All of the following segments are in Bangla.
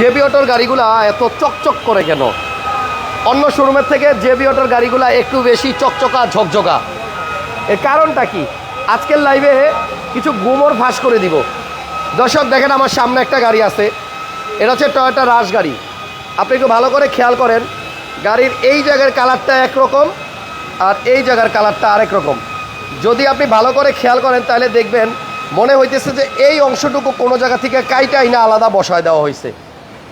জেবি অটোর গাড়িগুলা এত চকচক করে কেন? অন্য শোরুমের থেকে জেবি অটোর গাড়িগুলা একটু বেশি চকচকা, ঝকঝকা। এর কারণটা কি? আজকের লাইভে কিছু গুমর ফাঁস করে দিব। দর্শক, দেখেন আমার সামনে একটা গাড়ি আছে। এটা হচ্ছে টয়োটা রাশ গাড়ি। আপনি একটু ভালো করে খেয়াল করেন, গাড়ির এই জায়গার কালারটা একরকম আর এই জায়গার কালারটা আরেক রকম। যদি আপনি ভালো করে খেয়াল করেন, তাহলে দেখবেন মনে হইতেছে যে এই অংশটুকু কোনো জায়গা থেকে কাইটাই না আলাদা বসায় দেওয়া হয়েছে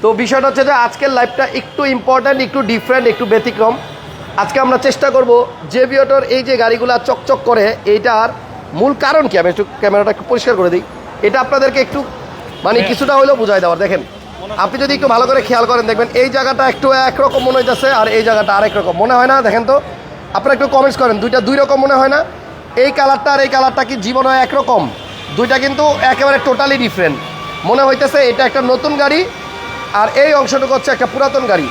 তো বিষয়টা হচ্ছে যে আজকের লাইফটা একটু ইম্পর্ট্যান্ট একটু ডিফারেন্ট একটু ব্যতিক্রম। আজকে আমরা চেষ্টা করব যে বিওটোর এই যে গাড়িগুলো চকচক করে এইটার মূল কারণ কি? আমি একটু ক্যামেরাটা একটু পরিষ্কার করে দিই। এটা আপনাদেরকে একটু মানে কিছুটা হলেও বুঝাই দেওয়ার। দেখেন আপনি যদি একটু ভালো করে খেয়াল করেন দেখবেন এই জায়গাটা একটু একরকম মনে হইতেছে আর এই জায়গাটা আরেক রকম। মনে হয় না? দেখেন তো আপনারা একটু কমেন্টস করেন। দুইটা দুই রকম মনে হয় না? এই কালারটা আর এই কালারটা কি জীবনে একরকম? দুইটা কিন্তু একেবারে টোটালি ডিফারেন্ট মনে হইতেছে এটা একটা নতুন গাড়ি আর এই অংশটুকু হচ্ছে একটা পুরাতন গাড়ি।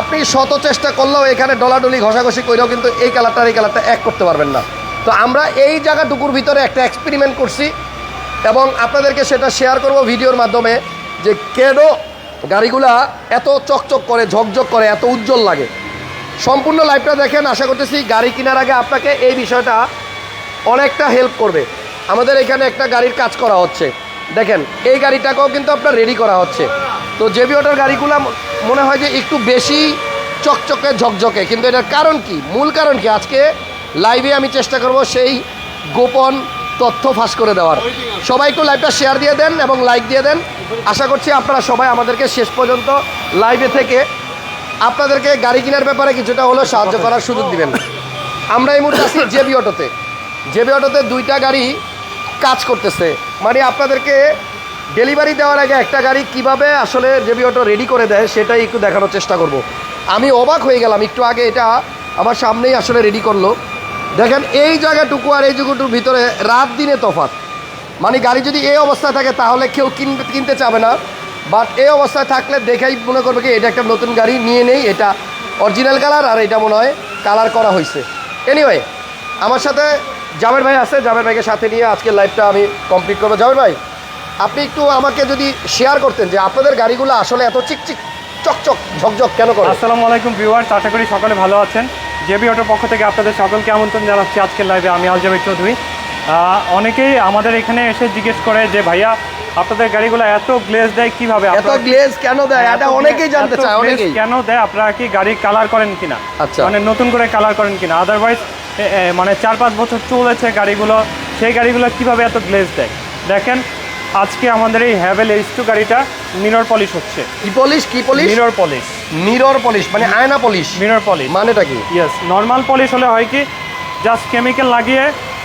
আপনি শত চেষ্টা করলেও এখানে ডলাডলি ঘষাঘষি করেও কিন্তু এই কালারটা এই কালারটা এক করতে পারবেন না। তো আমরা এই জায়গাটুকুর ভিতরে একটা এক্সপেরিমেন্ট করছি এবং আপনাদেরকে সেটা শেয়ার করব ভিডিওর মাধ্যমে যে কেন গাড়িগুলা এত চকচক করে, ঝকঝক করে, এত উজ্জ্বল লাগে। সম্পূর্ণ লাইফটা দেখেন, আশা করতেছি গাড়ি কেনার আগে আপনাকে এই বিষয়টা অনেকটা হেল্প করবে। আমাদের এখানে একটা গাড়ির কাজ করা হচ্ছে। দেখেন, এই গাড়িটাকেও কিন্তু আপনার রেডি করা হচ্ছে। তো জেবি অটোর গাড়িগুলো মনে হয় যে একটু বেশি চকচকে ঝকঝকে। কিন্তু এটার কারণ কি? মূল কারণ কি? আজকে লাইভে আমি চেষ্টা করব সেই গোপন তথ্য ফাঁস করে দেওয়ার। সবাই একটু লাইভটা শেয়ার দিয়ে দেন এবং লাইক দিয়ে দেন। আশা করছি আপনারা সবাই আমাদেরকে শেষ পর্যন্ত লাইভে থেকে আপনাদেরকে গাড়ি কেনার ব্যাপারে কিছুটা হলেও সাহায্য করার সুযোগ দিবেন। আমরা এই মুহূর্তে আছি জেবি অটোতে জেবি অটোতে দুইটা গাড়ি কাজ করতেছে। মানে আপনাদেরকে ডেলিভারি দেওয়ার আগে একটা গাড়ি কীভাবে আসলে জেবি অটো রেডি করে দেয় সেটাই একটু দেখানোর চেষ্টা করব। আমি অবাক হয়ে গেলাম, একটু আগে এটা আমার সামনেই আসলে রেডি করল। দেখেন, এই জায়গাটুকু আর এই জায়গাটুকুর ভিতরে রাত দিনে তফাৎ। মানে গাড়ি যদি এই অবস্থায় থাকে, তাহলে কেউ কিনতে কিনতে চাবে না। বাট এই অবস্থায় থাকলে দেখেই মনে করবে কি, এটা একটা নতুন গাড়ি, নিয়ে নেই। এটা অরিজিনাল কালার আর এটা মনে হয় কালার করা হয়েছে এনিওয়ে আমার সাথে জাবের ভাই আছে। জাবের ভাইকে সাথে নিয়ে আজকের লাইভটা আমি কমপ্লিট করব। জাবের ভাই আপনি একটু আমাকে যদি শেয়ার করতেন যে আপনাদের গাড়িগুলো আসলে এত চিকচিক চকচক ঝকঝক কেন করে? আসসালামু আলাইকুম ভিউয়ার্স আশা করি সকলে ভালো আছেন। জেবি অটোর পক্ষ থেকে আপনাদের সকলকে আমন্ত্রণ জানাচ্ছি আজকের লাইভে আমি আলজাবেদ চৌধুরী। অনেকেই আমাদের এখানে এসে জিজ্ঞেস করে যে ভাইয়া আপনাদের গাড়িগুলো এত গ্লেজ দেয় কীভাবে? এত গ্লেজ কেন দেয়? এটা অনেকেই জানতে চায় অনেকেই। কেন দেয়? আপনারা কি গাড়ি কালার করেন কিনা? আচ্ছা। মানে নতুন করে কালার করেন কিনা? আদারওয়াইজ মানে চার পাঁচ বছর চলেছে গাড়িগুলো সেই গাড়িগুলো কীভাবে এত গ্লেজ দেয়? দেখেন আজকে আমাদের এই হ্যাভেল এইচ টু গাড়িটা মিরর পলিশ হচ্ছে। কি পলিশ? কি polish? Mirror polish. Mirror polish মানে আয়না পলিশ। Mirror polish. মানেটা কি? ইয়েস নর্মাল পলিশ হলে হয় কি জাস্ট কেমিক্যাল লাগিয়ে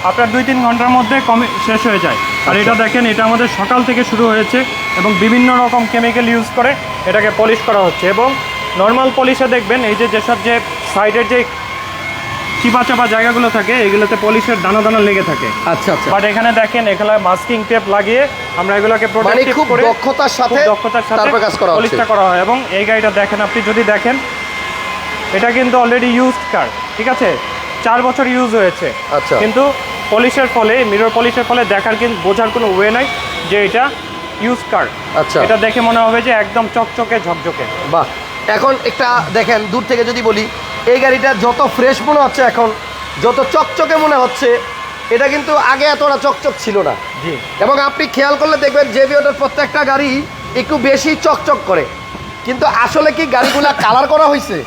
আপনার দুই তিন ঘণ্টার মধ্যে কমে শেষ হয়ে যায়। আর এটা দেখেন এটা আমাদের সকাল থেকে শুরু হয়েছে এবং বিভিন্ন রকম কেমিক্যাল ইউজ করে এটাকে পলিশ করা হচ্ছে এবং নর্মাল পলিশে দেখবেন এই যে যেসব যে সাইডের যে চিপা চাপা জায়গাগুলো থাকে এগুলোতে পলিশের দানা দানা লেগে থাকে। আচ্ছা আচ্ছা। বাট এখানে দেখেন এখানে মাস্কিং টেপ লাগিয়ে আমরা এগুলোকে মানে প্রোটেক্টিভ করে দক্ষতার সাথে দক্ষতার সাথে তারপর কাজ করা পলিশটা করা হয়। এবং এই গাড়িটা দেখেন আপনি যদি দেখেন এটা কিন্তু অলরেডি ইউজড কার ঠিক আছে? চার বছর ইউজ হয়েছে। আচ্ছা। কিন্তু পলিশের ফলে মিরর পলিশের ফলে দেখার কিন্তু বোঝার কোনো ওয়ে নাই যে এটা ইউজ কার আচ্ছা। এটা দেখে মনে হবে যে একদম চকচকে ঝকঝকে। বাহ। এখন একটা দেখেন দূর থেকে যদি বলি এই গাড়িটা যত ফ্রেশ মনে হচ্ছে এখন যত চকচকে মনে হচ্ছে এটা কিন্তু আগে এতটা চকচক ছিল না। জি। এবং আপনি খেয়াল করলে দেখবেন জেবিওটার প্রত্যেকটা গাড়ি একটু বেশি চকচক করে। কিন্তু আসলে কি গাড়িগুলো কালার করা হয়েছে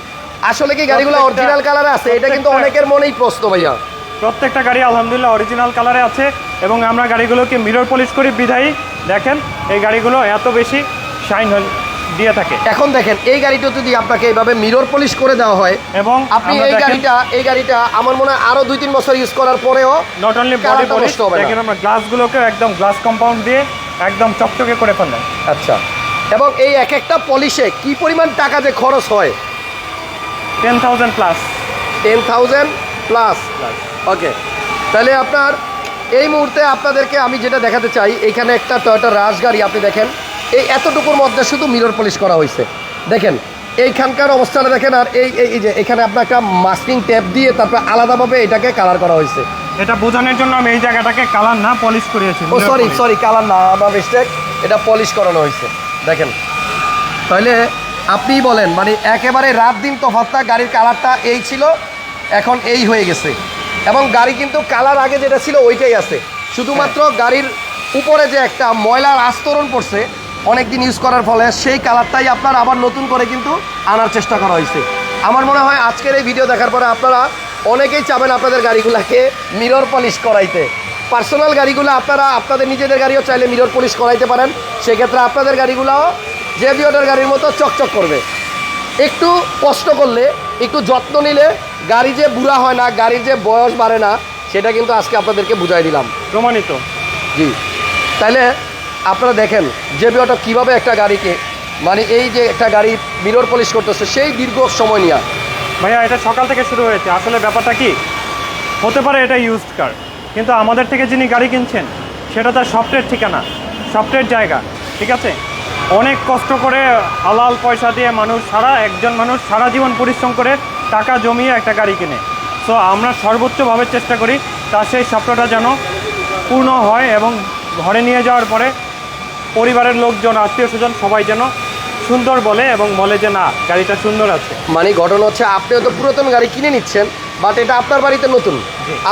আসলে কি গাড়িগুলো অরিজিনাল কালারে আছে? এটা কিন্তু অনেকের মনেই প্রশ্ন ভাইয়া। প্রত্যেকটা গাড়ি আলহামদুলিল্লাহ অরিজিনাল কালারে আছে এবং আমরা গাড়িগুলোকে মিরর পলিশ করি বিধায়ী। দেখেন এই গাড়িগুলো এত বেশি শাইন দিয়ে থাকে। এখন দেখেন এই গাড়িটা যদি আপনাকে এইভাবে মিরর পলিশ করে দেওয়া হয় এবং আপনি এই গাড়িটা এই গাড়িটা আমার মনে হয় আরও দুই তিন বছর ইউজ করার পরেও নট অনলি বডি পলিশ। দেখেন আমরা গ্লাসগুলোকে একদম গ্লাস কম্পাউন্ড দিয়ে একদম চকচকে করে ফেললেন আচ্ছা। এবং এই এক একটা পলিশে কি পরিমাণ টাকা যে খরচ হয়? Ten thousand plus ten thousand plus okay তাহলে আপনার এই মুহূর্তে আপনাদেরকে আমি যেটা দেখাতে চাই এখানে একটা টয়োটা রাশ গাড়ি আপনি দেখেন। এই এতটুকুর মধ্যে শুধু মিরর পলিশ করা হয়েছে। দেখেন এইখানকার অবস্থাটা দেখেন আর এই এই- যে এখানে আপনার একটা মাস্কিং ট্যাপ দিয়ে তারপর আলাদাভাবে এটাকে কালার করা হয়েছে। এটা বোঝানোর জন্য আমি এই জায়গাটাকে কালার না পলিশ করিয়েছি ও সরি সরি কালার না আমার মিস্টেক এটা পলিশ করানো হয়েছে। দেখেন তাহলে আপনিই বলেন মানে একেবারে রাত দিন তফাতটা গাড়ির কালারটা এই ছিল এখন এই হয়ে গেছে। এবং গাড়ি কিন্তু কালার আগে যেটা ছিল ওইটাই আছে। শুধুমাত্র গাড়ির উপরে যে একটা ময়লার আস্তরণ পড়ছে অনেক দিন ইউজ করার ফলে সেই কালারটাই আপনার আবার নতুন করে কিন্তু আনার চেষ্টা করা হয়েছে। আমার মনে হয় আজকের এই ভিডিও দেখার পরে আপনারা অনেকেই চাবেন আপনাদের গাড়িগুলোকে মিরর পলিশ করাইতে। পার্সোনাল গাড়িগুলো আপনারা আপনাদের নিজেদের গাড়িও চাইলে মিরর পলিশ করাইতে পারেন। সেক্ষেত্রে আপনাদের গাড়িগুলোও যে বিওটার গাড়ির মতো চকচক করবে। একটু কষ্ট করলে একটু যত্ন নিলে গাড়ি যে বুড়া হয় না গাড়ির যে বয়স বাড়ে না সেটা কিন্তু আজকে আপনাদেরকে বুঝাই দিলাম। প্রমাণিত। জি। তাইলে আপনারা দেখেন যে বিওটা কীভাবে একটা গাড়িকে মানে এই যে একটা গাড়ি মিরর পলিশ করতেছে, সেই দীর্ঘ সময় নিয়ে। ভাইয়া, এটা সকাল থেকে শুরু হয়েছে। আসলে ব্যাপারটা কি? হতে পারে এটা ইউজড কার কিন্তু আমাদের থেকে যিনি গাড়ি কিনছেন, সেটা তার সফটওয়্যার ঠিকানা সফটওয়্যার জায়গা, ঠিক আছে? অনেক কষ্ট করে হালাল পয়সা দিয়ে মানুষ সারা, একজন মানুষ সারা জীবন পরিশ্রম করে টাকা জমিয়ে একটা গাড়ি কিনে। সো আমরা সর্বোচ্চভাবে চেষ্টা করি তার সেই স্বপ্নটা যেন পূর্ণ হয় এবং ঘরে নিয়ে যাওয়ার পরে পরিবারের লোকজন আত্মীয় স্বজন সবাই যেন সুন্দর বলে এবং বলে যে না গাড়িটা সুন্দর আছে। মানে ঘটনা হচ্ছে আপনিও তো পুরাতন গাড়ি কিনে নিচ্ছেন বাট এটা আপনার বাড়িতে নতুন।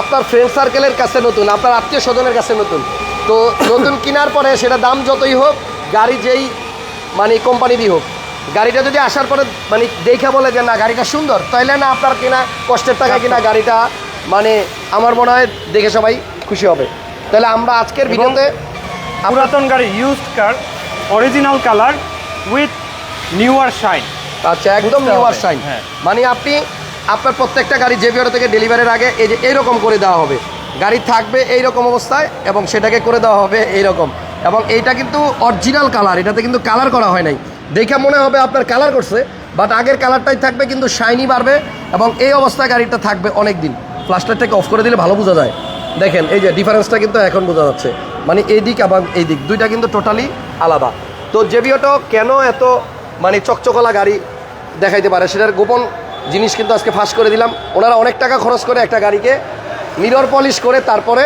আপনার ফ্রেন্ড সার্কেলের কাছে নতুন আপনার আত্মীয় স্বজনের কাছে নতুন। তো নতুন কেনার পরে সেটা দাম যতই হোক গাড়ি যেই মানে কোম্পানিরই হোক গাড়িটা যদি আসার পরে মানে দেখে বলে যে না গাড়িটা সুন্দর তাইলে না আপনার কেনা কষ্টের টাকা কিনা গাড়িটা মানে আমার মনে হয় দেখে সবাই খুশি হবে। তাহলে আমরা আজকের ভিডিওতে পুরাতন গাড়ি used car original colour with newer shine আচ্ছা একদম বুঝতে নিউ শাইন হ্যাঁ। মানে আপনি আপনার প্রত্যেকটা গাড়ি যে বিওটা থেকে ডেলিভারির আগে এই যে এইরকম করে দেওয়া হবে। গাড়ি থাকবে এইরকম অবস্থায় এবং সেটাকে করে দেওয়া হবে এইরকম। এবং এইটা কিন্তু অরিজিনাল কালার এটাতে কিন্তু কালার করা হয় নাই। দেখে মনে হবে আপনার কালার করছে বাট আগের কালারটাই থাকবে কিন্তু শাইনি বাড়বে এবং এই অবস্থায় গাড়িটা থাকবে অনেক দিন ফ্লাস্টারটাকে অফ করে দিলে ভালো বোঝা যায়। দেখেন এই যে ডিফারেন্সটা কিন্তু এখন বোঝা যাচ্ছে। মানে এই দিক এবং এই দিক দুইটা কিন্তু টোটালি আলাদা। তো জেবিওটো কেন এত মানে চকচকলা গাড়ি দেখাইতে পারে? সেটার গোপন জিনিস কিন্তু আজকে ফাঁস করে দিলাম। ওনারা অনেক টাকা খরচ করে একটা গাড়িকে মিরর পলিশ করে তারপরে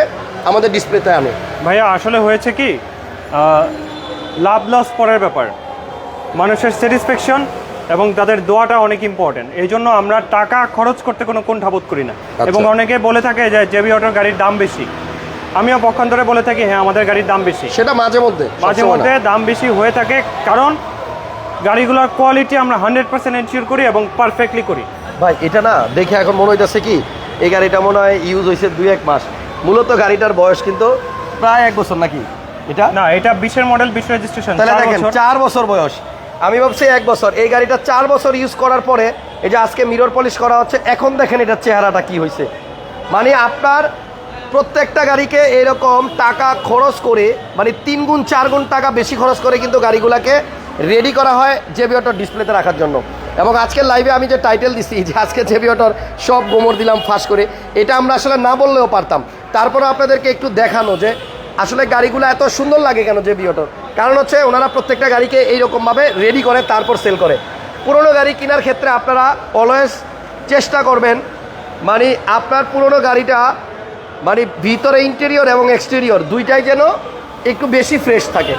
আমাদের ডিসপ্লেতে আনে। ভাইয়া আসলে হয়েছে কি? লাভ লস পরের ব্যাপার। মানুষের স্যাটিসফ্যাকশন এবং তাদের দোয়াটা অনেক ইম্পর্টেন্ট এই জন্য আমরা টাকা খরচ করতে কোনো কোনঠাবোধ করি না। এবং অনেকে বলে থাকে যে জেবি অটোর গাড়ির দাম বেশি। আমিও পক্ষান্তরে বলে থাকি হ্যাঁ আমাদের গাড়ির দাম বেশি। সেটা মাঝে মধ্যে মাঝে মধ্যে দাম বেশি হয়ে থাকে কারণ গাড়িগুলোর কোয়ালিটি আমরা হান্ড্রেড পার্সেন্ট এনশিওর করি এবং পারফেক্টলি করি। ভাই এটা না দেখে এখন মনে হইতেছে কি এই গাড়িটা মনে হয় ইউজ হয়েছে দুই এক মাস। মূলত গাড়িটার বয়স কিন্তু প্রায় এক বছর নাকি? এটা? না এটা বিশের মডেল বিশ রেজিস্ট্রেশন তাহলে দেখেন চার বছর বয়স। আমি ভাবছি এক বছর। এই গাড়িটা চার বছর ইউজ করার পরে এই যে আজকে মিরর পলিশ করা হচ্ছে এখন দেখেন এটার চেহারাটা কি হয়েছে মানে আপনার প্রত্যেকটা গাড়িকে এরকম টাকা খরচ করে মানে তিন গুণ, চার গুণ টাকা বেশি খরচ করে কিন্তু গাড়িগুলোকে রেডি করা হয় জেবি অটোর ডিসপ্লেতে রাখার জন্য। এবং আজকের লাইভে আমি যে টাইটেল দিছি, যে আজকে জেবি অটোর সব গোমর দিলাম ফাঁস করে, এটা আমরা আসলে না বললেও পারতাম। তারপরে আপনাদেরকে একটু দেখানো যে, আসলে গাড়িগুলো এত সুন্দর লাগে কেন জেবি অটোর কারণ হচ্ছে ওনারা প্রত্যেকটা গাড়িকে এইরকমভাবে রেডি করে, তারপর সেল করে। পুরনো গাড়ি কেনার ক্ষেত্রে আপনারা অলওয়েজ চেষ্টা করবেন মানে আপনার পুরনো গাড়িটা মানে ভিতরে ইন্টেরিয়র এবং এক্সটেরিয়র দুইটাই যেন একটু বেশি ফ্রেশ থাকে।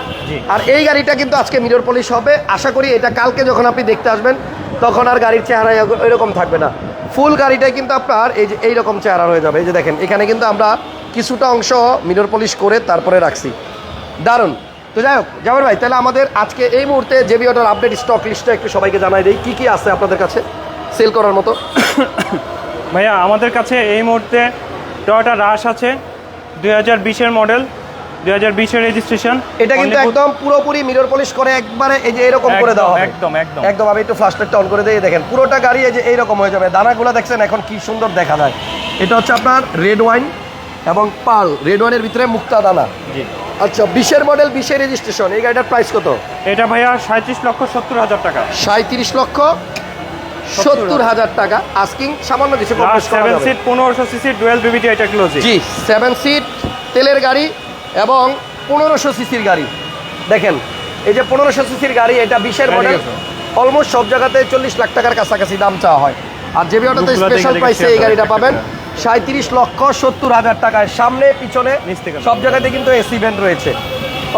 আর এই গাড়িটা কিন্তু আজকে মিরর পলিশ হবে। আশা করি এটা কালকে যখন আপনি দেখতে আসবেন তখন আর গাড়ির চেহারা এরকম থাকবে না। ফুল গাড়িটাই কিন্তু আপনার এই যে এইরকম চেহারা হয়ে যাবে। এই যে দেখেন এখানে কিন্তু আমরা কিছুটা অংশ মিরর পলিশ করে তারপরে রাখছি। দারুণ। তো যাই হোক জামার ভাই তাহলে আমাদের আজকে এই মুহূর্তে জেবি অটোর আপডেট স্টক লিস্টটা একটু সবাইকে জানাই দিই। কী কী আছে আপনাদের কাছে? সেল করার মতো। ভাইয়া আমাদের কাছে এই মুহূর্তে টয়োটা রাশ আছে দুই হাজার বিশের মডেল দুই হাজার বিশের রেজিস্ট্রেশন এটা কিন্তু একদম পুরোপুরি মিরর পলিশ করে একবারে এই যে এরকম করে দেওয়া হবে। একদম একদম একদম। আমি একটু ফ্লাস্টারটা অন করে দিয়ে দেখেন পুরোটা গাড়ি এই যে এইরকম হয়ে যাবে। দানাগুলো দেখছেন এখন কি সুন্দর দেখা যায়। এটা হচ্ছে আপনার রেড ওয়াইন এবং পাল রেড ওয়াইনের ভিতরে মুক্তা দানা। জি। আচ্ছা বিশের মডেল বিশের রেজিস্ট্রেশন এই গাড়িটার প্রাইস কত? এটা ভাইয়া সাঁত্রিশ লক্ষ সত্তর হাজার টাকা। সাঁত্রিশ লক্ষ সত্তর হাজার টাকা আস্কিং সামান্য কিছু সেভেন সিট পনেরোশো CC dual VVT technology G seven seat তেলের গাড়ি এবং পনেরোশো সিসির গাড়ি। দেখেন এই যে পনেরোশো সিসির গাড়ি এটা বিশের মডেল অলমোস্ট সব জায়গাতে চল্লিশ লাখ টাকার কাছাকাছি দাম চাওয়া হয়। আর জেবি অটোতে স্পেশাল প্রাইসে এই গাড়িটা পাবেন সাঁত্রিশ লক্ষ সত্তর হাজার টাকায়। সামনে পিছনে সব জায়গাতে কিন্তু এসি ভেন্ট রয়েছে।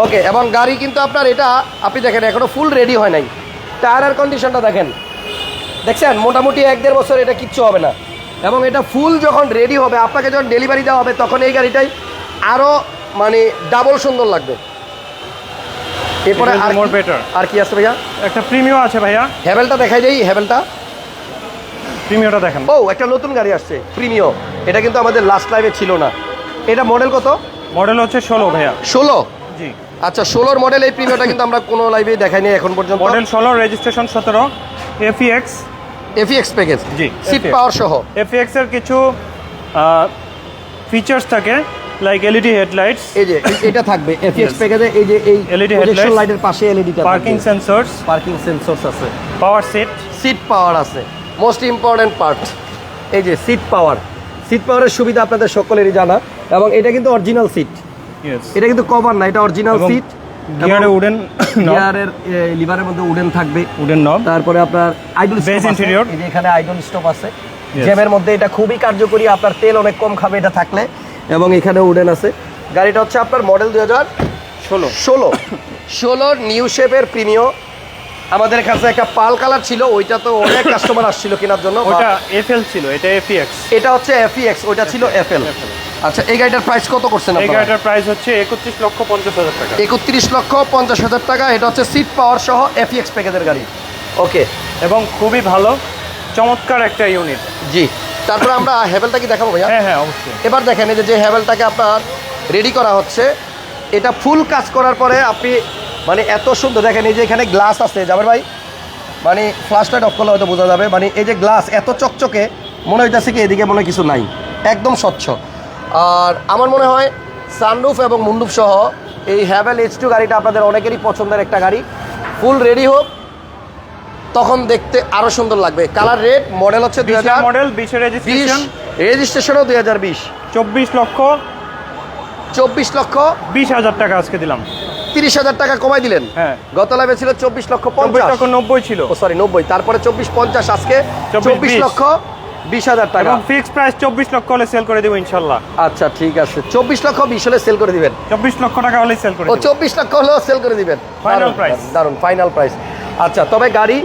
ওকে এবং গাড়ি কিন্তু আপনার এটা আপনি দেখেন এখনও ফুল রেডি হয় নাই। টায়ারের কন্ডিশনটা দেখেন। দেখছেন মোটামুটি এক দেড় বছর এটা কিচ্ছু হবে না। এবং এটা ফুল যখন রেডি হবে আপনাকে যখন ডেলিভারি দেওয়া হবে তখন এই গাড়িটাই আরও মানে ডাবল সুন্দর লাগবে। এরপরে আর better. আর কি আছে ভাইয়া? একটা প্রিমিও আছে ভাইয়া। হ্যাভেলটা দেখাই দেই হ্যাভেলটা প্রিমিওটা দেখেন। ও একটা নতুন গাড়ি আসছে প্রিমিও এটা কিন্তু আমাদের লাস্ট লাইভে ছিল না। এটা মডেল কত? মডেল হচ্ছে ষোলো ভাইয়া। ষোলো? জি। আচ্ছা ষোলোর মডেল এই প্রিমিয়টা কিন্তু আমরা কোনো লাইভে দেখাইনি এখন পর্যন্ত। মডেল ষোলো রেজিস্ট্রেশন সতেরো এফিএক্স এফিএক্স প্যাকেজ জি, সিট পাওয়ার সহ। এফিএক্স এর কিছু ফিচার্স থাকে লাইক এলইডি হেডলাইটস এই যে এটা থাকবে এফিএক্স. প্যাকেজে এই যে এই প্রজেকশন headlights, লাইটের পাশে এলইডি এলইডিটা পার্কিং সেন্সরস পার্কিং সেন্সরস আছে। পাওয়ার সিট সিট পাওয়ার আছে। মোস্ট ইম্পর্টেন্ট পার্ট এই যে সিট পাওয়ার সিট পাওয়ারের সুবিধা আপনাদের সকলেরই জানা এবং এটা কিন্তু অরিজিনাল সিট এটা কিন্তু কভার না এটা অরিজিনাল সিট গিয়ারে উডেন গিয়ারের লিভারের মধ্যে উডেন থাকবে। Wooden knob. তারপরে আপনার আইডল. এই যে এখানে আইডল স্টপ আছে. জ্যামের মধ্যে এটা খুবই কার্যকরী আপনার তেল অনেক কম খাবে এটা থাকলে। এবং এখানে উডেন আছে। গাড়িটা হচ্ছে আপনার মডেল দুই হাজার ষোলো। ষোলো। ষোলোর নিউ শেপের প্রিমিও। আমাদের কাছে একটা পাল কালার ছিল ওইটা তো অনেক কাস্টমার আসছিল কেনার জন্য ওটা এফএল ছিল এটা এফিএক্স এটা হচ্ছে এফইএক্স ওইটা ছিল এফএল আচ্ছা এই গাড়িটার প্রাইস কত করছেন এই গাড়িটার প্রাইস হচ্ছে একত্রিশ লক্ষ পঞ্চাশ হাজার টাকা। একত্রিশ লক্ষ পঞ্চাশ হাজার টাকা এটা হচ্ছে সিট পাওয়ার সহ এফইএক্স প্যাকেজের গাড়ি। ওকে এবং খুবই ভালো চমৎকার একটা ইউনিট জি তারপরে আমরা হ্যাভেলটা কি দেখাবো ভাইয়া? হ্যাঁ হ্যাঁ অবশ্যই। এবার দেখেন এই যে যে হ্যাভেলটাকে আপনার রেডি করা হচ্ছে এটা ফুল কাজ করার পরে আপনি মানে এত সুন্দর দেখেন এই যে এখানে গ্লাস আছে যাবেন ভাই মানে ফ্লাশ লাইট অফ করলে হয়তো বোঝা যাবে মানে এই যে গ্লাস এত চকচকে মনে হইতেছে কি এদিকে মনে হয় কিছু নাই একদম স্বচ্ছ। আর আমার মনে হয় সানরুফ এবং মুন্ডুপ সহ এই হ্যাভেল এইচ টু গাড়িটা আপনাদের অনেকেরই পছন্দের একটা গাড়ি। ফুল রেডি হোক তখন দেখতে আরও সুন্দর লাগবে। কালার রেড মডেল হচ্ছে দুই হাজার মডেল বিশের বিশ রেজিস্ট্রেশন রেজিস্ট্রেশনও দুই হাজার বিশ। চব্বিশ লক্ষ চব্বিশ লক্ষ বিশ হাজার টাকা আজকে দিলাম। তিরিশ হাজার টাকা কমাই দিলেন। হ্যাঁ। গত লাভে ছিল চব্বিশ লক্ষ পঞ্চাশ। লক্ষ নব্বই ছিল। সরি নব্বই। তারপরে চব্বিশ পঞ্চাশ আজকে চব্বিশ লক্ষ বিশ হাজার টাকা। এবং ফিক্স প্রাইস চব্বিশ লক্ষ হলে সেল করে দেবো ইনশাল্লাহ। আচ্ছা ঠিক আছে। চব্বিশ লক্ষ বিশ হলে সেল করে দিবেন। চব্বিশ লক্ষ টাকা হলেই সেল করে ও চব্বিশ লক্ষ হলেও সেল করে দিবেন। দারুণ, price. দারুণ ফাইনাল প্রাইস আচ্ছা তবে গাড়ি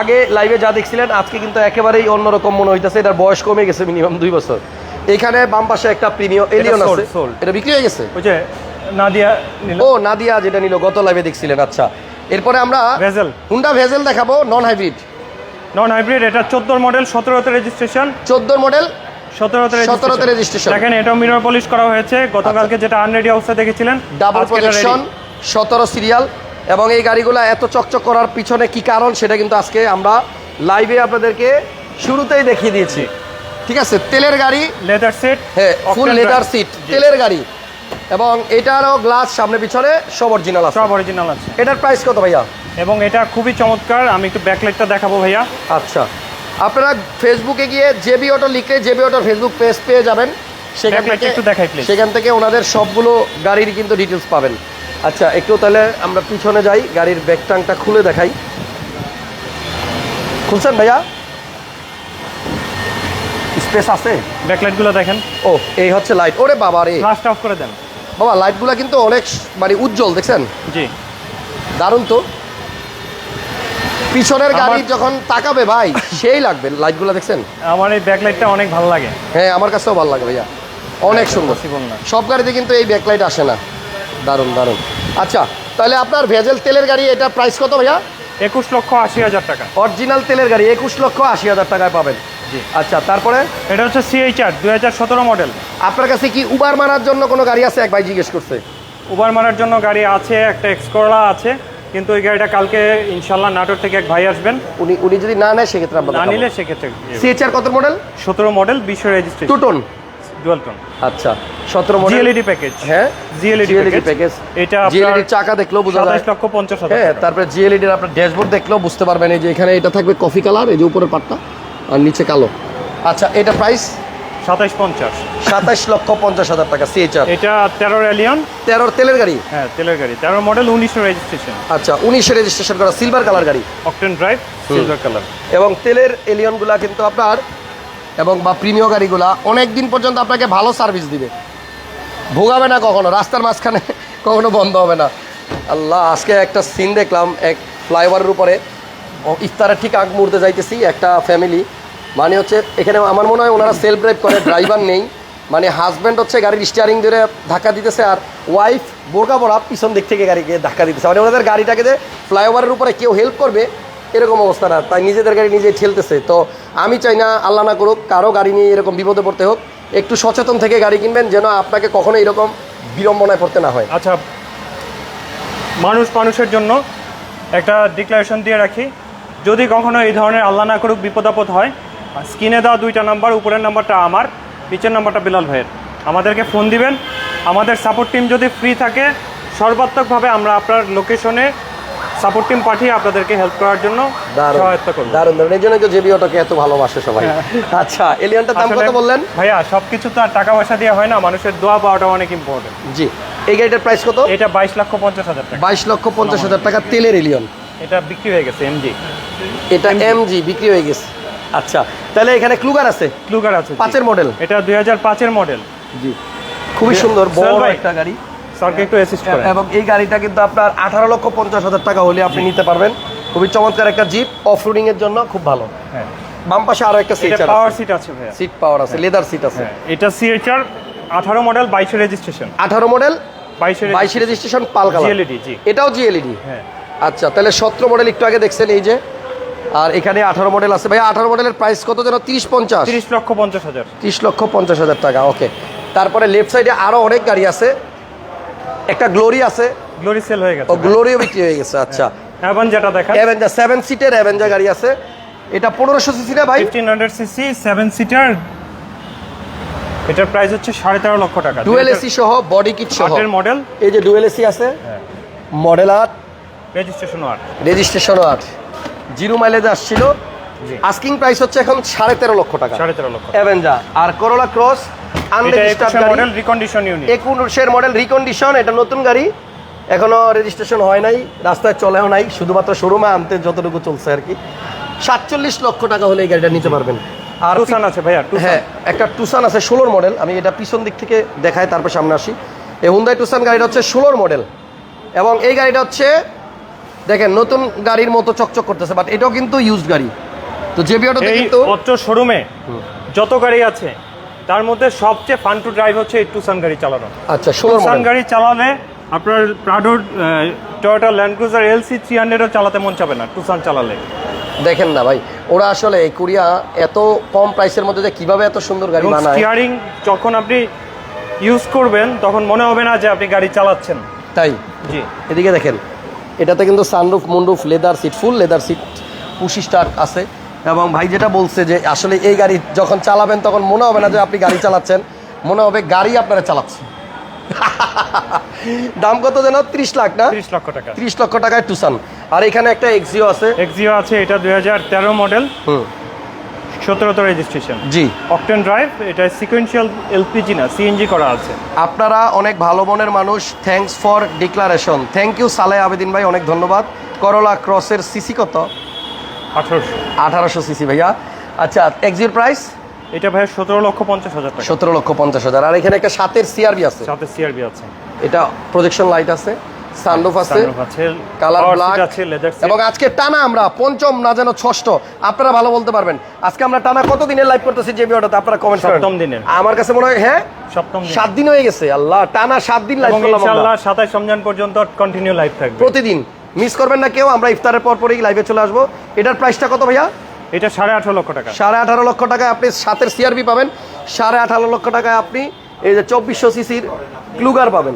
আগে লাইভে যা দেখছিলেন আজকে কিন্তু একেবারেই অন্যরকম মনে হইতেছে। এটার বয়স কমে গেছে মিনিমাম দুই বছর। এখানে বাম পাশে একটা প্রিমিয়াম এলিয়ন আছে। এটা বিক্রি হয়ে গেছে? ওই যে নাদিয়া নিল। ও নাদিয়া যেটা নিল গত লাইভে দেখছিলেন। আচ্ছা এরপরে আমরা ভেজেল। হুন্ডা ভেজেল দেখাবো নন হাইব্রিড নন হাইব্রিড এটা চোদ্দোর মডেল সতেরোতে রেজিস্ট্রেশন চোদ্দোর মডেল সতেরোতে 17 তে registration। দেখেন এটাও মিরর পলিশ করা হয়েছে। গতকালকে যেটা আনরেডি অবস্থা দেখেছিলেন ডাবল এটা সতেরো সিরিয়াল এবং এই গাড়িগুলো এত চকচক করার পিছনে কি কারণ সেটা কিন্তু আজকে আমরা লাইভে আপনাদেরকে শুরুতেই দেখিয়ে দিয়েছি। ঠিক আছে? তেলের গাড়ি। লেদার সিট হ্যাঁ ফুল লেদার সিট তেলের গাড়ি। এবং এটারও গ্লাস সামনে পিছনে সব অরিজিনাল আছে। সব অরিজিনাল আছে। এটার প্রাইস কত ভাইয়া? এবং এটা খুবই চমৎকার। আমি একটু ব্যাকলাইটটা দেখাবো ভাইয়া। আচ্ছা। আপনারা ফেসবুকে গিয়ে জেবি অটো লিখলে জেবি অটোর ফেসবুক পেজ পেয়ে যাবেন। সেখান থেকে একটু দেখাই, please। সেখান থেকে ওনাদের সবগুলো গাড়ির কিন্তু ডিটেলস পাবেন। আচ্ছা একটু তাহলে আমরা পিছনে যাই গাড়ির ব্যাক ট্যাঙ্কটা খুলে দেখাই। খুলছেন ভাইয়া? স্পেস আছে? ব্যাকলাইটগুলো দেখেন। ও এই হচ্ছে লাইট ওরে বাবা রে। ফ্লাশটা অফ করে দেন। বাবা লাইটগুলো কিন্তু অনেক মানে উজ্জ্বল দেখছেন? জি। দারুণ তো। পিছনের গাড়ি যখন তাকাবে ভাই সেই লাগবে লাইটগুলো দেখছেন? আমার এই ব্যাকলাইটটা অনেক ভালো লাগে। হ্যাঁ আমার কাছেও ভালো লাগে ভাইয়া। অনেক সুন্দর। সব গাড়িতে কিন্তু এই ব্যাকলাইট আসে না। দারুণ দারুণ। আচ্ছা তাহলে আপনার ভেজেল তেলের গাড়ি এটা প্রাইস কত ভাইয়া? একুশ লক্ষ আশি হাজার টাকা। অরিজিনাল তেলের গাড়ি একুশ লক্ষ আশি হাজার টাকায় পাবেন। আচ্ছা তারপরে? এটা হচ্ছে সিএইচআর দুই হাজার সতেরো মডেল। আপনার কাছে কি উবার মারার জন্য কোনো গাড়ি আছে? এক ভাই জিজ্ঞেস করছে। উবার মারার জন্য গাড়ি আছে একটা এক্সকোলা আছে কিন্তু ওই গাড়িটা কালকে ইনশাল্লাহ নাটোর থেকে এক ভাই আসবেন। উনি উনি যদি না নেয় সেক্ষেত্রে আমরা না নিলে সেক্ষেত্রে কত মডেল সতেরো মডেল বিশ্ব registration two tone dual tone আচ্ছা সতেরো মডেল জিএলইডি প্যাকেজ হ্যাঁ? জিএলইডি জিএলইডি প্যাকেজ প্যাকেজ এটা জিএলইডি চাকা দেখলেও বোঝা যায়। সাতাশ লক্ষ পঞ্চাশ হাজার হ্যাঁ। তারপরে জিএলইডির আপনার ড্যাশবোর্ড দেখলেও বুঝতে পারবেন। এই যে এখানে এটা থাকবে কফি কালার এই যে উপরের পাটটা আর নিচে কালো। আচ্ছা এটা প্রাইস সাতাশ পঞ্চাশ। সাতাশ লক্ষ পঞ্চাশ হাজার টাকা সিএচআর এটা তেরো এলিয়ন তেরোর তেলের গাড়ি? হ্যাঁ তেলের গাড়ি। তেরো মডেল উনিশশো রেজিস্ট্রেশন আচ্ছা উনিশে রেজিস্ট্রেশন করা সিলভার কালার গাড়ি। অকটেন ড্রাইভ সিলভার কালার এবং তেলের এলিয়নগুলা কিন্তু আপনার এবং বা প্রিমিয় গাড়িগুলা অনেক দিন পর্যন্ত আপনাকে ভালো সার্ভিস দিবে। ভোগাবে না কখনো রাস্তার মাঝখানে কখনো বন্ধ হবে না। আল্লাহ আজকে একটা সিন দেখলাম এক ফ্লাইওভারের উপরে। ইফতারের ঠিক আগ মুহূর্তে যাইতেছি একটা ফ্যামিলি মানে হচ্ছে এখানে আমার মনে হয় ওনারা সেলফ ড্রাইভ করে ড্রাইভার নেই। মানে হাজব্যান্ড হচ্ছে গাড়ির স্টিয়ারিং ধরে ধাক্কা দিতেছে আর ওয়াইফ বোরকা পড়া পিছন দিক থেকে গাড়িকে ধাক্কা দিতেছে। মানে ওনাদের গাড়িটাকে যে ফ্লাইওভারের উপরে কেউ হেল্প করবে, এরকম অবস্থা না। তাই নিজেদের গাড়ি নিজে ঠেলতেছে। তো আমি চাই না আল্লাহ না করুক, কারও গাড়ি নিয়ে এরকম বিপদে পড়তে হোক, একটু সচেতন থেকে গাড়ি কিনবেন যেন আপনাকে কখনো এরকম বিড়ম্বনায় পড়তে না হয়। আচ্ছা মানুষ মানুষের জন্য একটা ডিক্লারেশন দিয়ে রাখি। যদি কখনো এই ধরনের আল্লাহ না করুক বিপদ আপদ হয় স্ক্রিনে দেওয়া দুইটা নাম্বার উপরের নাম্বারটা আমার নিচের নাম্বারটা বিলাল ভাইয়ের। আমাদেরকে ফোন দিবেন। আমাদের সাপোর্ট টিম যদি ফ্রি থাকে সর্বাত্মকভাবে আমরা আপনার লোকেশনে সাপোর্ট টিম পাঠিয়ে আপনাদেরকে হেল্প করার জন্য সহায়তা করব। দারুণ দারুণ। এই জন্য তো জেবি অটোকে এত ভালোবাসে সবাই। আচ্ছা এলিয়নটার দাম কত বললেন? ভাইয়া সবকিছু তো আর টাকা পয়সা দিয়ে হয় না মানুষের দোয়া পাওয়াটা অনেক ইম্পর্টেন্ট জি এই গাড়িটার প্রাইস কত? এটা বাইশ লক্ষ পঞ্চাশ হাজার টাকা। বাইশ লক্ষ পঞ্চাশ হাজার টাকা তেলের এলিয়ন। এটা বিক্রি হয়ে গেছে এমজি এটা এমজি বিক্রি হয়ে গেছে। আচ্ছা তাহলে এখানে ক্লুগার আছে? ক্লুগার আছে পাঁচের মডেল এটা দুই হাজার পাঁচের মডেল জি। খুবই সুন্দর বড় একটা গাড়ি। স্যারকে একটু অ্যাসিস্ট করেন। এবং এই গাড়িটা কিন্তু আপনার আঠারো লক্ষ পঞ্চাশ হাজার টাকা হলে আপনি নিতে পারবেন। খুবই চমৎকার একটা জিপ অফ এর জন্য খুব ভালো। হ্যাঁ। বাম পাশে আরও একটা সিট এটা পাওয়ার সিট আছে ভাইয়া। সিট পাওয়ার আছে লেদার সিট আছে। হ্যাঁ এটা সিএচআর আঠারো মডেল বাইশে রেজিস্ট্রেশন আঠারো মডেল বাইশে বাইশি রেজিস্ট্রেশন পাল কালার। জিএলইডি জি। এটাও জিএলইডি হ্যাঁ। আচ্ছা তাহলে সতেরো মডেল একটু আগে দেখছেন এই যে। আর এখানে আঠারো মডেল আছে। ভাই আঠারো মডেলের প্রাইস কত যেন? তিরিশ পঞ্চাশ। তিরিশ লক্ষ পঞ্চাশ হাজার। তিরিশ লক্ষ পঞ্চাশ হাজার টাকা ওকে তারপরে লেফট সাইডে আরও অনেক গাড়ি আছে। একটা গ্লোরি আছে। গ্লোরি সেল হয়ে গেছে। ও গ্লোরিও বিক্রি হয়ে গেছে আচ্ছা। এখন দেখা অ্যাভেঞ্জার সেভেন সিটের অ্যাভেঞ্জার গাড়ি আছে। এটা পনেরোশো সিসি না ভাই? Fifteen hundred CC seven seater এটার প্রাইস হচ্ছে সাড়ে তেরো লক্ষ টাকা। ডুয়েল এসি সহ বডি কিট সহ। মডেল এই যে ডুয়েল এসি আছে। হ্যাঁ। মডেল আট রেজিস্ট্রেশন ওয়ার রেজিস্ট্রেশন আট জিরো মাইলেজ আসছিল। আস্কিং প্রাইস হচ্ছে এখন সাড়ে তেরো লক্ষ টাকা। সাড়ে তেরো লক্ষ অ্যাভেঞ্জার আর করোলা ক্রস আনরেজিস্টার্ড গাড়ি। মডেল রিকন্ডিশন ইউনিট একুশের মডেল রিকন্ডিশন এটা নতুন গাড়ি। এখনও রেজিস্ট্রেশন হয় নাই রাস্তায় চলেও নাই শুধুমাত্র শোরুমে আনতে যতটুকু চলছে আর কি। সাতচল্লিশ লক্ষ টাকা হলে এই গাড়িটা নিতে পারবেন। আর টুসান আছে ভাইয়া হ্যাঁ একটা টুসান আছে ষোলোর মডেল আমি এটা পিছন দিক থেকে দেখাই তারপর সামনে আসি। এই হুন্দাই টুসান গাড়িটা হচ্ছে ষোলোর মডেল এবং এই গাড়িটা হচ্ছে দেখেন নতুন গাড়ির মতো চকচক করতেছে বাট এটাও কিন্তু ইউজড গাড়ি। তো জেবি অটোতে কিন্তু অত্র শোরুমে যত গাড়ি আছে তার মধ্যে সবচেয়ে ফান টু ড্রাইভ হচ্ছে এই টুসান গাড়ি চালানো। আচ্ছা টুসান গাড়ি চালালে আপনার প্রাডোর Toyota Land Cruiser LC three হান্ড্রেডও চালাতে মন চাবে না টুসান চালালে। দেখেন না ভাই ওরা আসলে এই কোরিয়া এত কম প্রাইসের মধ্যে যে কীভাবে এত সুন্দর গাড়ি বানায়। স্টিয়ারিং যখন আপনি ইউজ করবেন তখন মনে হবে না যে আপনি গাড়ি চালাচ্ছেন। তাই? জি। এদিকে দেখেন এটাতে কিন্তু sunroof মুন্ডুফ leather seat full leather seat push start আছে। এবং ভাই যেটা বলছে যে আসলে এই গাড়ি যখন চালাবেন তখন মনে হবে না যে আপনি গাড়ি চালাচ্ছেন মনে হবে গাড়ি আপনারা চালাচ্ছেন। দাম কত যেন? ত্রিশ লাখ না? ত্রিশ লক্ষ টাকা। ত্রিশ লক্ষ টাকায় টুসান আর এখানে একটা এক্সিও আছে। এক্সিও আছে এটা দুই হাজার তেরো মডেল হুম। সতেরোতে রেজিস্ট্রেশন জি। অকটেন ড্রাইভ এটা সিকোয়েন্সিয়াল এলপিজি না সিএনজি করা আছে। আপনারা অনেক ভালো মনের মানুষ thanks for declaration thank you সালে আবেদিন ভাই অনেক ধন্যবাদ। করলা ক্রসের সিসি কত? আঠারোশো। আঠারোশো সিসি ভাইয়া। আচ্ছা এক্সির প্রাইস এটা ভাই সতেরো লক্ষ পঞ্চাশ হাজার সতেরো লক্ষ পঞ্চাশ হাজার। আর এখানে একটা সাতের সিআরবি আছে। সাতের সিআরবি আছে। এটা প্রজেকশন লাইট আছে। সানরুফ আছে কালার ব্ল্যাক আছে এবং আজকে টানা আমরা পঞ্চম না যেন ষষ্ঠ আপনারা ভালো বলতে পারবেন। আজকে আমরা টানা কত দিনের লাইভ করতেছি জেবি অটোতে আপনারা কমেন্ট করেন। সপ্তম দিনের। আমার কাছে মনে হয় হ্যাঁ? সপ্তম সাত দিন হয়ে গেছে আল্লাহ টানা সাত দিন লাইভ করলাম ইনশাআল্লাহ সাতাশ রমজান পর্যন্ত কন্টিনিউ লাইভ থাকবে। প্রতিদিন। মিস করবেন না কেউ আমরা ইফতারের পর পরেই লাইভে চলে আসব। এটার প্রাইসটা কত ভাইয়া? এটা সাড়ে আঠারো লক্ষ টাকা। সাড়ে আঠারো লক্ষ টাকায় আপনি সাতের সিআরবি পাবেন। সাড়ে আঠারো লক্ষ টাকায় আপনি এই যে চব্বিশশো সিসির ক্লুগার পাবেন।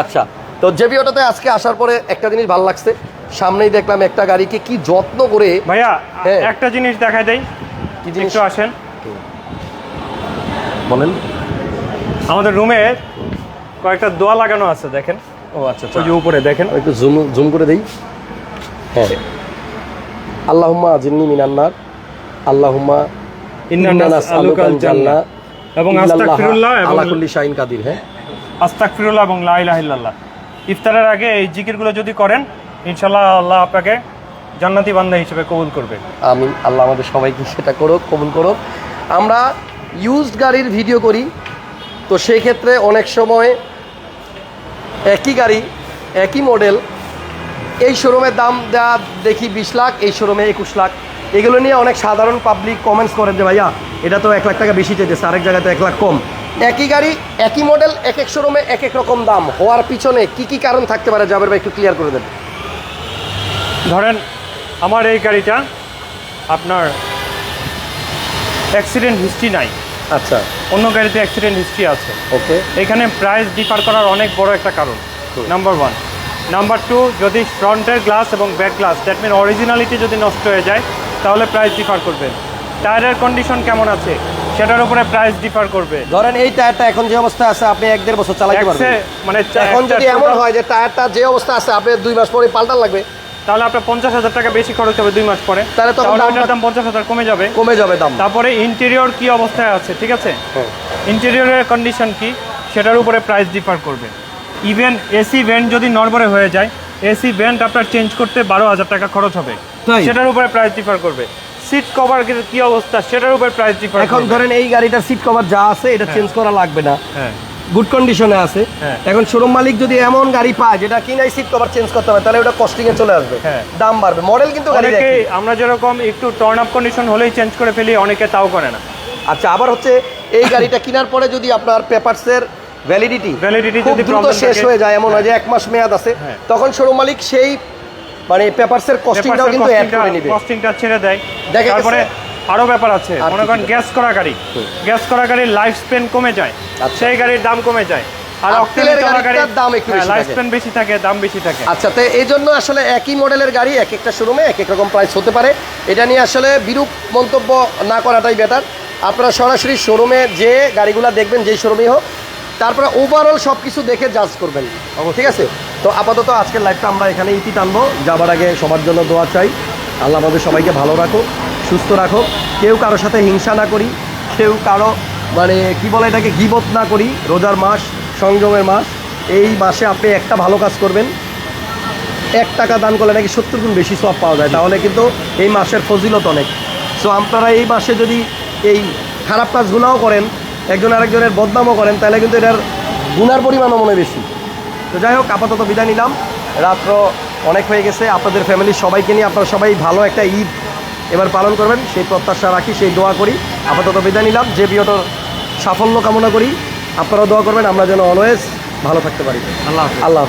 আচ্ছা তো জেবি অটোতে আজকে আসার পরে একটা জিনিস ভালো লাগছে। সামনেই দেখলাম একটা গাড়িকে কি যত্ন করে ভাইয়া হ্যাঁ। একটা জিনিস দেখাই দেই। কি জিনিস? একটু আসেন। বলেন। আমাদের রুমে কয়েকটা দোয়া লাগানো আছে দেখেন। ও আচ্ছা ওই যে উপরে দেখেন। একটু জুম জুম করে দেই। হ্যাঁ। আল্লাহুম্মা আজিন্নি মিনান্নার আল্লাহুম্মা ইন্নানাস আলুকাল জান্নাহ এবং আস্তাগফিরুল্লাহ এবং আলা কুল্লি শাইন কাদির। হ্যাঁ। আস্তাগফিরুল্লাহ এবং লা ইলাহা ইল্লাল্লাহ। ইফতারের আগে এই জিকিরগুলো যদি করেন ইনশাল্লাহ আল্লাহ আপনাকে জান্নাতি বান্ধা হিসেবে কবুল করবে। আমি আল্লাহ আমাদের সবাইকে সেটা করুক, কবুল করুক। আমরা ইউজড গাড়ির ভিডিও করি, তো সেই ক্ষেত্রে অনেক সময় একই গাড়ি, একই মডেল এই শোরুমের দাম দেওয়া দেখি বিশ লাখ, এই শোরুমে একুশ লাখ। এগুলো নিয়ে অনেক সাধারণ পাবলিক কমেন্টস করেন যে, ভাইয়া, এটা তো এক লাখ টাকা বেশি চাইতেছে, আরেক জায়গাতে এক লাখ কম। একই গাড়ি একই মডেল এক এক শোরুমে এক এক রকম দাম। হওয়ার পিছনে কি কি কারণ থাকতে পারে? জাবের ভাই একটু ক্লিয়ার করে দেন। ধরেন আমার এই গাড়িটা আপনার অ্যাক্সিডেন্ট হিস্ট্রি নাই। আচ্ছা। অন্য গাড়িতে অ্যাক্সিডেন্ট হিস্ট্রি আছে। ওকে এখানে প্রাইস ডিফার করার অনেক বড় একটা কারণ। নাম্বার ওয়ান নাম্বার টু যদি ফ্রন্টের গ্লাস এবং back glass that mean originality যদি নষ্ট হয়ে যায় তাহলে প্রাইস ডিফার করবেন। টায়ারের কন্ডিশন কেমন আছে? সেটার উপরে প্রাইস ডিফার করবে। ধরেন এই টায়ারটা এখন যে অবস্থা আছে আপনি এক দেড় বছর চালাতে পারবেন। মানে এখন যদি এমন হয় যে টায়ারটা যে অবস্থা আছে আপনি দুই মাস পরে পাল্টান লাগবে। তাহলে আপনার পঞ্চাশ হাজার টাকা বেশি খরচ হবে দুই মাস পরে। তাহলে তাহলে ওটার দাম পঞ্চাশ হাজার কমে যাবে। কমে যাবে দাম। তারপরে ইন্টেরিয়র কি অবস্থায় আছে ঠিক আছে? হ্যাঁ। ইন্টেরিয়রের কন্ডিশন কি? সেটার উপরে প্রাইস ডিফার করবে। ইভেন এসি ভেন্ট যদি নরবরে হয়ে যায় এসি ভেন্ট আপনার চেঞ্জ করতে বারো হাজার টাকা খরচ হবে। সেটার উপরে প্রাইস ডিফার করবে। সিট কভার কি অবস্থা? সেটার উপর প্রাইস ডিফার এখন ধরেন এই গাড়িটার সিট কভার যা আছে এটা চেঞ্জ করা লাগবে না। হ্যাঁ। গুড কন্ডিশনে আছে। হ্যাঁ। এখন শোরুম মালিক যদি এমন গাড়ি পায় যেটা কিনাই সিট কভার চেঞ্জ করতে হবে তাহলে ওটা কস্টিং এ চলে আসবে। হ্যাঁ। দাম বাড়বে। মডেল কিন্তু অনেকে আমরা যেরকম একটু টার্ন আপ কন্ডিশন হলেই চেঞ্জ করে ফেলি অনেকে তাও করে না। আচ্ছা আবার হচ্ছে এই গাড়িটা কেনার পরে যদি আপনার পেপারসের ভ্যালিডিটি খুব যদি দ্রুত শেষ হয়ে যায় এমন হয় যে এক মাস মেয়াদ আছে হ্যাঁ। তখন শোরুম মালিক সেই মানে পেপারসের কস্টিংটাও কিন্তু অ্যাড করে নিবে। কস্টিংটা ছেড়ে দেয়। তারপরে আরও ব্যাপার আছে। মনে করেন গ্যাস করা গাড়ি। গ্যাস করা গাড়ির লাইফ স্পেন কমে যায়। আচ্ছা। সেই গাড়ির দাম কমে যায়। আর অক্টেনে তেলের দাম একটু বেশি লাইফ থাকে। স্পেন বেশি থাকে দাম বেশি থাকে। আচ্ছা তো এই জন্য আসলে একই মডেলের গাড়ি এক একটা শোরুমে এক এক রকম প্রাইস হতে পারে। এটা নিয়ে আসলে বিরূপ মন্তব্য না করাটাই বেটার আপনারা সরাসরি শোরুমে যে গাড়িগুলো দেখবেন যেই শোরুমেই হোক তারপরে ওভারঅল সব কিছু দেখে জাজ করবেন। ঠিক আছে? তো আপাতত আজকের লাইভটা আমরা এখানে ইতি টানবো। যাবার আগে সবার জন্য দোয়া চাই। আল্লাহ আমাদের সবাইকে ভালো রাখো সুস্থ রাখো কেউ কারোর সাথে হিংসা না করি, কেউ কারও মানে কি বলে এটাকে, গিবত না করি। রোজার মাস, সংযমের মাস, এই মাসে আপনি একটা ভালো কাজ করবেন। এক টাকা দান করলে নাকি সত্তর গুণ বেশি সব পাওয়া যায়। তাহলে কিন্তু এই মাসের ফজিলত অনেক। সো আপনারা এই মাসে যদি এই খারাপ কাজগুলোও করেন, একজন আরেকজনের বদনামও করেন, তাহলে কিন্তু এটার গুণার পরিমাণও মনে বেশি। তো যাই হোক আপাতত বিদায় নিলাম। রাত্র অনেক হয়ে গেছে আপনাদের ফ্যামিলির সবাইকে নিয়ে আপনারা সবাই ভালো একটা ঈদ এবার পালন করবেন। সেই প্রত্যাশা রাখি সেই দোয়া করি। আপাতত বিদায় নিলাম যে বিয়টোর সাফল্য কামনা করি আপনারাও দোয়া করবেন আমরা যেন অলওয়েজ ভালো থাকতে পারি। আল্লাহ আল্লাহ